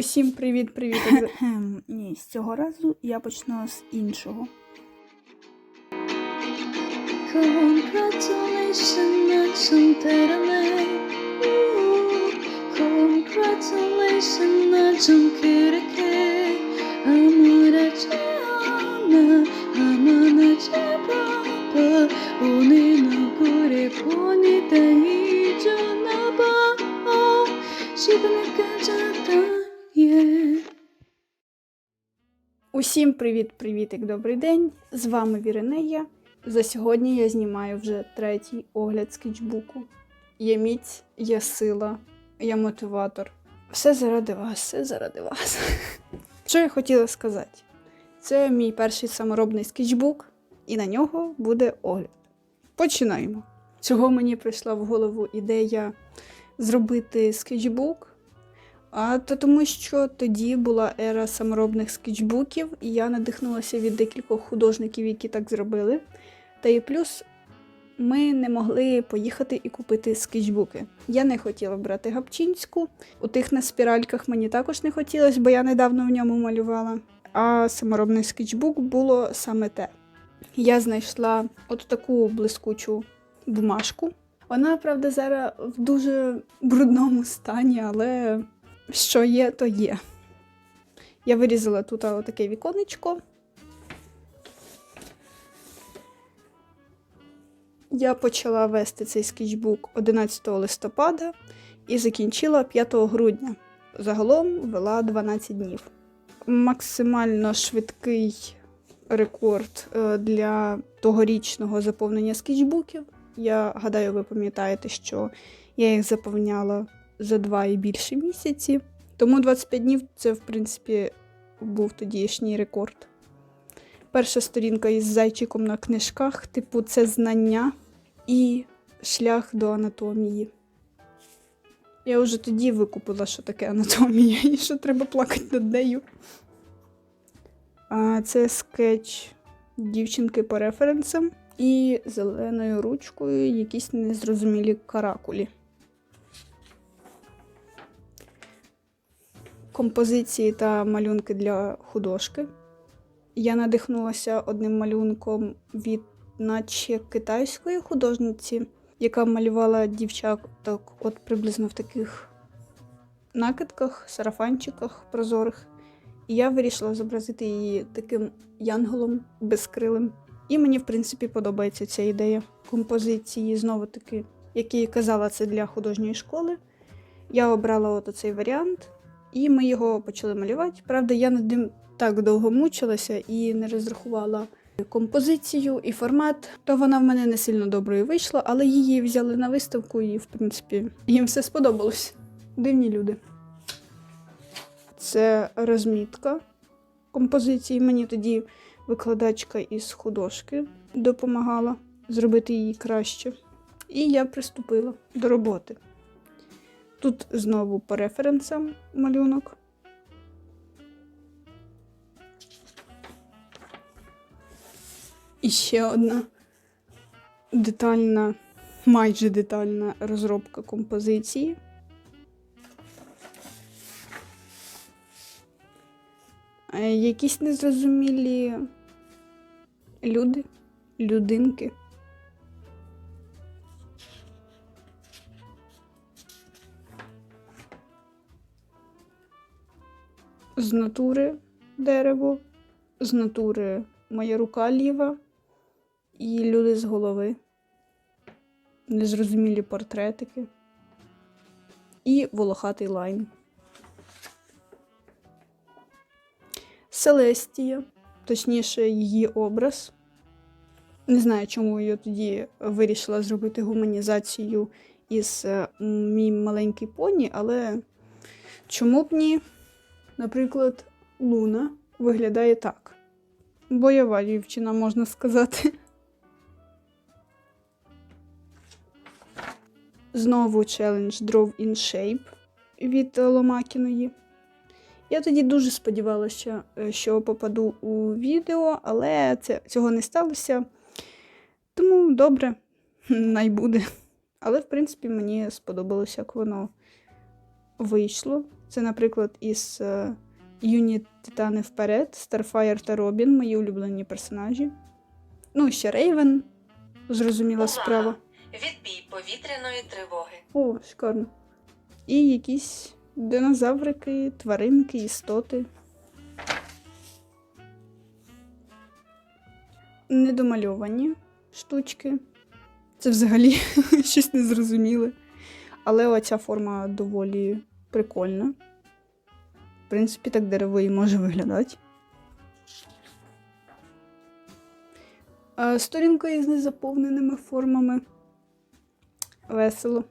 Усім привіт-привіт. Ні, з цього разу я почну з іншого. Congratulations привіт-привітик, добрий день. З вами Віренея. За сьогодні я знімаю вже третій огляд скетчбуку. Є міць, є сила, є мотиватор. Все заради вас, все заради вас. Що я хотіла сказати? Це мій перший саморобний скетчбук, і на нього буде огляд. Починаємо. Чого мені прийшла в голову ідея зробити скетчбук? А то тому, що тоді була ера саморобних скетчбуків, і я надихнулася від декількох художників, які так зробили. Та і плюс ми не могли поїхати і купити скетчбуки. Я не хотіла брати гапчинську. У тих на спіральках мені також не хотілося, бо я недавно в ньому малювала. А саморобний скетчбук було саме те. Я знайшла от таку блискучу бумажку. Вона, правда, зараз в дуже брудному стані, але що є, то є. Я вирізала тут отаке віконечко. Я почала вести цей скетчбук 11 листопада і закінчила 5 грудня. Загалом вела 12 днів. Максимально швидкий рекорд е, для тогорічного заповнення скетчбуків. Я гадаю, ви пам'ятаєте, що я їх заповняла за два і більше місяці. Тому 25 днів це, в принципі, був тодішній рекорд. Перша сторінка із зайчиком на книжках, типу, це знання і шлях до анатомії. Я вже тоді викупила, що таке анатомія і що треба плакати над нею. А це скетч дівчинки по референсам і зеленою ручкою якісь незрозумілі каракулі. Композиції та малюнки для художки. Я надихнулася одним малюнком від наче китайської художниці, яка малювала дівчаток от приблизно в таких накидках, сарафанчиках прозорих. І я вирішила зобразити її таким янголом безкрилим. І мені, в принципі, подобається ця ідея композиції, знову таки, як я казала, це для художньої школи. Я обрала от цей варіант. І ми його почали малювати. Правда, я над ним так довго мучилася і не розрахувала композицію і формат. То вона в мене не сильно доброю вийшла, але її взяли на виставку, і, в принципі, їм все сподобалось. Дивні люди. Це розмітка композиції. Мені тоді викладачка із художки допомагала зробити її краще. І я приступила до роботи. Тут знову по референсам малюнок. І ще одна детальна, майже детальна розробка композиції. Е, Якісь незрозумілі люди, людинки. З натури дерево, з натури моя рука ліва і люди з голови, незрозумілі портретики і волохатий лайн. Селестія, точніше, її образ. Не знаю, чому я тоді вирішила зробити гуманізацію із е, мій маленький поні, але чому б ні? Наприклад, Луна виглядає так. Бойова дівчина, можна сказати. Знову челендж Draw in Shape від Ломакіної. Я тоді дуже сподівалася, що попаду у відео, але це, цього не сталося. Тому добре, най буде. Але, в принципі, мені сподобалося, як воно вийшло. Це, наприклад, із е, Юні Титани вперед, Старфайр та Робін, мої улюблені персонажі. Ну, ще Рейвен, зрозуміла Увага! справа. Відбій повітряної тривоги. О, шикарно. І якісь динозаврики, тваринки, істоти. Недомальовані штучки. Це взагалі щось незрозуміле. Але оця форма доволі прикольна. В принципі, так дерево і може виглядати. Сторінка із незаповненими формами. Весело.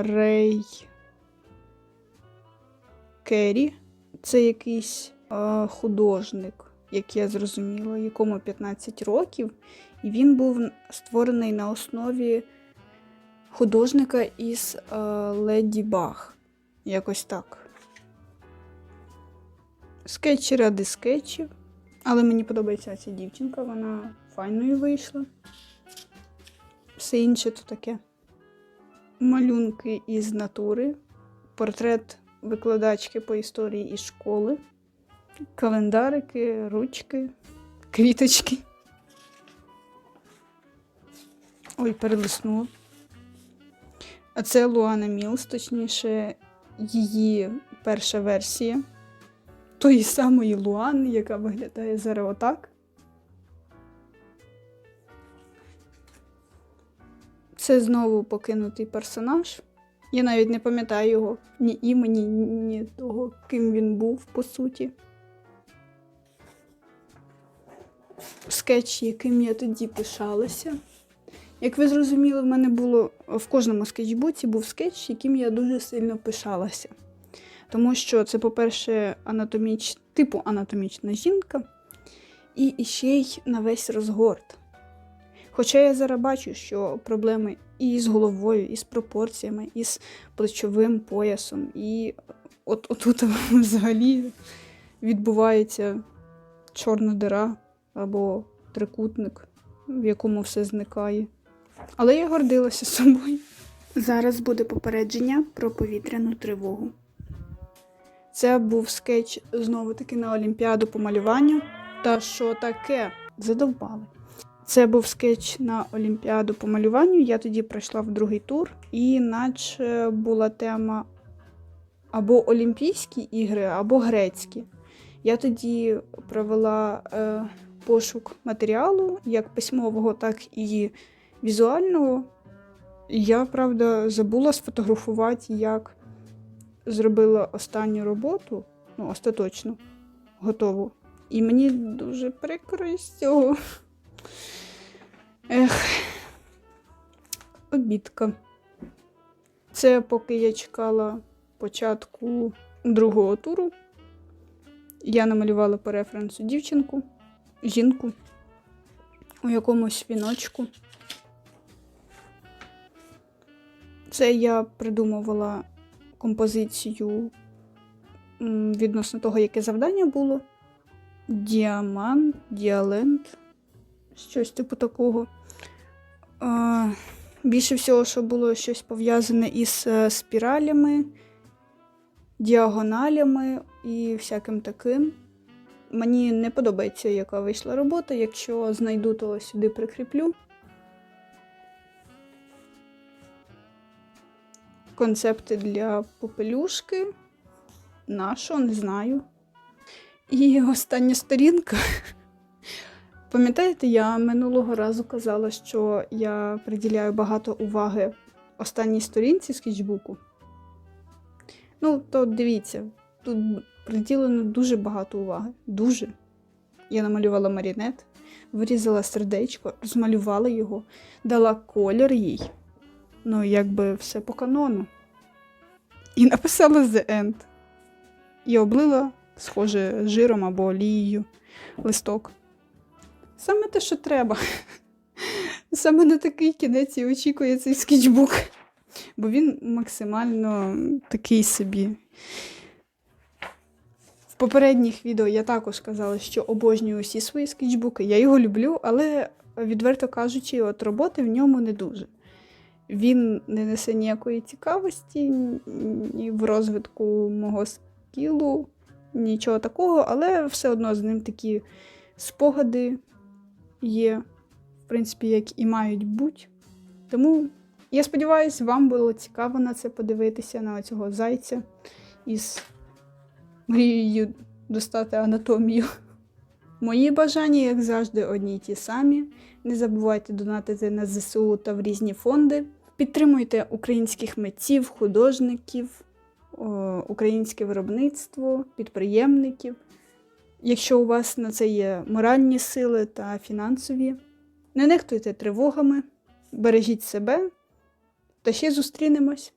Рей. Керрі. Це якийсь а, художник, як я зрозуміла, якому 15 років. І він був створений на основі художника із а, Леді Баг. Якось так. Скетчі ради скетчів. Але мені подобається ця дівчинка, вона файною вийшла. Все інше то таке. Малюнки із натури, портрет викладачки по історії із школи, календарики, ручки, квіточки. Ой, перелиснула. А це Луана Мілс, точніше, її перша версія тої самої Луани, яка виглядає зараз отак. Це знову покинутий персонаж. Я навіть не пам'ятаю його ні імені, ні того, ким він був, по суті. Скетч, яким я тоді пишалася. Як ви зрозуміли, в мене було в кожному скетчбуці був скетч, яким я дуже сильно пишалася. Тому що це, по-перше, анатоміч... типу анатомічна жінка, і ще й на весь розгорт. Хоча я зараз бачу, що проблеми і з головою, і з пропорціями, і з плечовим поясом, і от отут взагалі відбувається чорна дира або трикутник, в якому все зникає. Але я гордилася собою. Зараз буде попередження про повітряну тривогу. Це був скетч знову таки на Олімпіаду по малюванню. Та що таке? Задовбали. Це був скетч на Олімпіаду по малюванню. Я тоді пройшла в другий тур, і наче була тема або Олімпійські ігри, або грецькі. Я тоді провела е, пошук матеріалу, як письмового, так і візуального. Я, правда, забула сфотографувати, як зробила останню роботу, ну, остаточно готову. І мені дуже прикро із цього. Ех, обідка. Це поки я чекала початку другого туру. Я намалювала по референсу дівчинку, жінку у якомусь віночку. Це я придумувала композицію відносно того, яке завдання було. Діамант, діалент, щось типу такого. А, більше всього, що було щось пов'язане із е, спіралями, діагоналями і всяким таким. Мені не подобається, яка вийшла робота. Якщо знайду, то сюди прикріплю. Концепти для попелюшки. Нашого, не знаю. І остання сторінка. Пам'ятаєте, я минулого разу казала, що я приділяю багато уваги останній сторінці скетчбуку. Ну, то дивіться, тут приділено дуже багато уваги. Дуже. Я намалювала марінет, вирізала сердечко, розмалювала його, дала колір їй. Ну, якби все по канону. І написала The End. І облила, схоже, жиром або олією листок. Саме те, що треба. Саме на такий кінець і очікує цей скетчбук. Бо він максимально такий собі. В попередніх відео я також казала, що обожнюю усі свої скетчбуки. Я його люблю, але, відверто кажучи, от роботи в ньому не дуже. Він не несе ніякої цікавості ні в розвитку мого скілу, нічого такого, але все одно з ним такі спогади є, в принципі, як і мають бути. Тому я сподіваюся, вам було цікаво на це подивитися, на цього зайця із мрією достати анатомію. Мої бажання, як завжди, одні й ті самі. Не забувайте донатити на ЗСУ та в різні фонди. Підтримуйте українських митців, художників, українське виробництво, підприємників. Якщо у вас на це є моральні сили та фінансові, не нехтуйте тривогами, бережіть себе та ще зустрінемось.